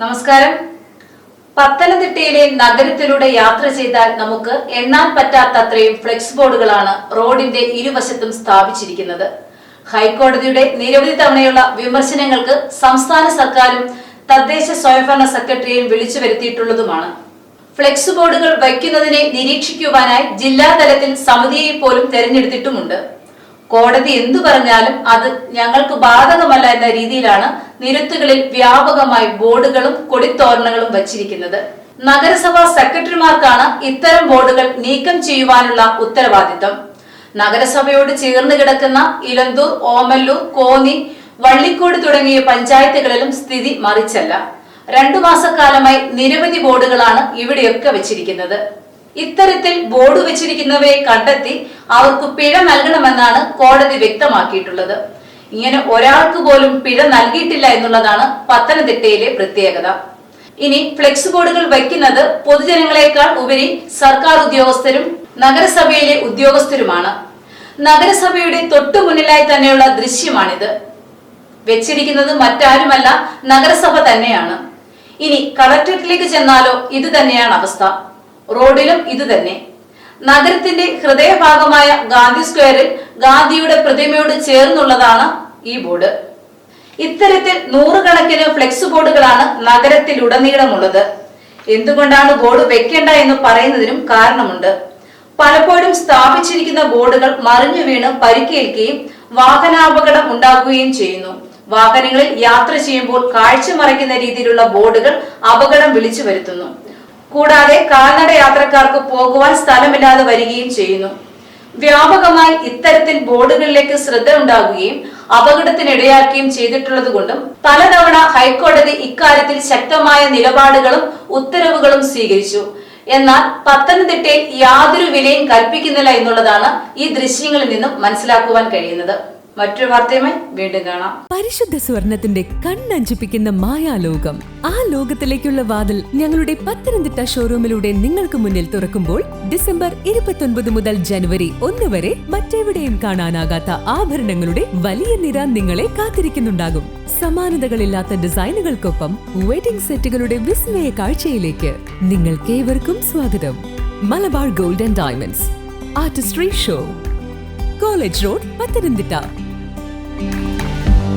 നമസ്കാരം. പത്തനംതിട്ടയിലെ നഗരത്തിലൂടെ യാത്ര ചെയ്താൽ നമുക്ക് എണ്ണാൻ പറ്റാത്തത്രയും ഫ്ലെക്സ് ബോർഡുകളാണ് റോഡിന്റെ ഇരുവശത്തും സ്ഥാപിച്ചിരിക്കുന്നത്. ഹൈക്കോടതിയുടെ നിരവധി തവണയുള്ള വിമർശനങ്ങൾക്ക് സംസ്ഥാന സർക്കാരും തദ്ദേശ സ്വയംഭരണ സെക്രട്ടറിയും വിളിച്ചു വരുത്തിയിട്ടുള്ളതുമാണ്. ഫ്ലെക്സ് ബോർഡുകൾ വയ്ക്കുന്നതിനെ നിരീക്ഷിക്കുവാനായി ജില്ലാതലത്തിൽ സമിതിയെ പോലും തെരഞ്ഞെടുത്തിട്ടുമുണ്ട്. കോടതി എന്തു പറഞ്ഞാലും അത് ഞങ്ങൾക്ക് ബാധകമല്ല എന്ന രീതിയിലാണ് നിരത്തുകളിൽ വ്യാപകമായി ബോർഡുകളും കൊടിത്തോരണങ്ങളും വച്ചിരിക്കുന്നത്. നഗരസഭാ സെക്രട്ടറിമാർക്കാണ് ഇത്തരം ബോർഡുകൾ നീക്കം ചെയ്യുവാനുള്ള ഉത്തരവാദിത്തം നഗരസഭയോട് ചേർന്ന് കിടക്കുന്ന ഇലന്തൂർ ഓമല്ലൂർ കോന്നി വള്ളിക്കോട് തുടങ്ങിയ പഞ്ചായത്തുകളിലും സ്ഥിതി മറിച്ചല്ല. രണ്ടു മാസക്കാലമായി നിരവധി ബോർഡുകളാണ് ഇവിടെയൊക്കെ വെച്ചിരിക്കുന്നത്. ഇത്തരത്തിൽ ബോർഡ് വെച്ചിരിക്കുന്നവയെ കണ്ടെത്തി അവർക്ക് പിഴ നൽകണമെന്നാണ് കോടതി വ്യക്തമാക്കിയിട്ടുള്ളത്. ഇങ്ങനെ ഒരാൾക്ക് പോലും പിഴ നൽകിയിട്ടില്ല എന്നുള്ളതാണ് പത്തനംതിട്ടയിലെ പ്രത്യേകത. ഇനി ഫ്ലെക്സ് ബോർഡുകൾ വയ്ക്കുന്നത് പൊതുജനങ്ങളെക്കാൾ ഉപരി സർക്കാർ ഉദ്യോഗസ്ഥരും നഗരസഭയിലെ ഉദ്യോഗസ്ഥരുമാണ്. നഗരസഭയുടെ തൊട്ടു മുന്നിലായി തന്നെയുള്ള ദൃശ്യമാണിത്. വെച്ചിരിക്കുന്നത് മറ്റാരുമല്ല നഗരസഭ തന്നെയാണ്. ഇനി കളക്ടറേറ്റിലേക്ക് ചെന്നാലോ ഇത് തന്നെയാണ് അവസ്ഥ. റോഡിലും ഇത് തന്നെ. നഗരത്തിന്റെ ഹൃദയഭാഗമായ ഗാന്ധി സ്ക്വയറിൽ ഗാന്ധിയുടെ പ്രതിമയോട് ചേർന്നുള്ളതാണ് ഈ ബോർഡ്. ഇത്തരത്തിൽ നൂറുകണക്കിന് ഫ്ലെക്സ് ബോർഡുകളാണ് നഗരത്തിൽ നഗരത്തിലുടനീളമുള്ളത്. എന്തുകൊണ്ടാണ് ബോർഡ് വെക്കേണ്ട എന്ന് പറയുന്നതിനും കാരണമുണ്ട്. പലപ്പോഴും സ്ഥാപിച്ചിരിക്കുന്ന ബോർഡുകൾ മറിഞ്ഞു വീണ് പരിക്കേൽക്കുകയും വാഹനാപകടം ഉണ്ടാക്കുകയും ചെയ്യുന്നു. വാഹനങ്ങളിൽ യാത്ര ചെയ്യുമ്പോൾ കാഴ്ച മറയ്ക്കുന്ന രീതിയിലുള്ള ബോർഡുകൾ അപകടം വിളിച്ചു വരുത്തുന്നു. കൂടാതെ കാൽനട യാത്രക്കാർക്ക് പോകുവാൻ സ്ഥലമില്ലാതെ വരികയും ചെയ്യുന്നു. വ്യാപകമായി ഇത്തരത്തിൽ ബോർഡുകളിലേക്ക് ശ്രദ്ധ ഉണ്ടാകുകയും അപകടത്തിനിടയാക്കുകയും ചെയ്തിട്ടുള്ളത് കൊണ്ടും പലതവണ ഹൈക്കോടതി ഇക്കാര്യത്തിൽ ശക്തമായ നിലപാടുകളും ഉത്തരവുകളും സ്വീകരിച്ചു. എന്നാൽ പത്തനംതിട്ടയിൽ യാതൊരു വിലയും കൽപ്പിക്കുന്നില്ല എന്നുള്ളതാണ് ഈ ദൃശ്യങ്ങളിൽ നിന്നും മനസ്സിലാക്കുവാൻ കഴിയുന്നത്. മറ്റൊരു വാർത്തയുമായി വീണ്ടും കാണാം. പരിശുദ്ധ സ്വർണത്തിന്റെ കണ്ണഞ്ചിപ്പിക്കുന്ന മായാലോകം. ആ ലോകത്തിലേക്കുള്ള വാതിൽ ഞങ്ങളുടെ പത്തനംതിട്ട ഷോറൂമിലൂടെ നിങ്ങൾക്ക് മുന്നിൽ തുറക്കുമ്പോൾ ഡിസംബർ ഇരുപത്തൊൻപത് മുതൽ ജനുവരി ഒന്ന് വരെ മറ്റെവിടെയും കാണാനാകാത്ത ആഭരണങ്ങളുടെ വലിയ നിര നിങ്ങളെ കാത്തിരിക്കുന്നുണ്ടാകും. സമാനതകളില്ലാത്ത ഡിസൈനുകൾക്കൊപ്പം വെഡിംഗ് സെറ്റുകളുടെ വിസ്മയ കാഴ്ചയിലേക്ക് നിങ്ങൾക്കേവർക്കും സ്വാഗതം. Malabar gold and diamonds. Artistry show. College road பத்திருந்துட்டா.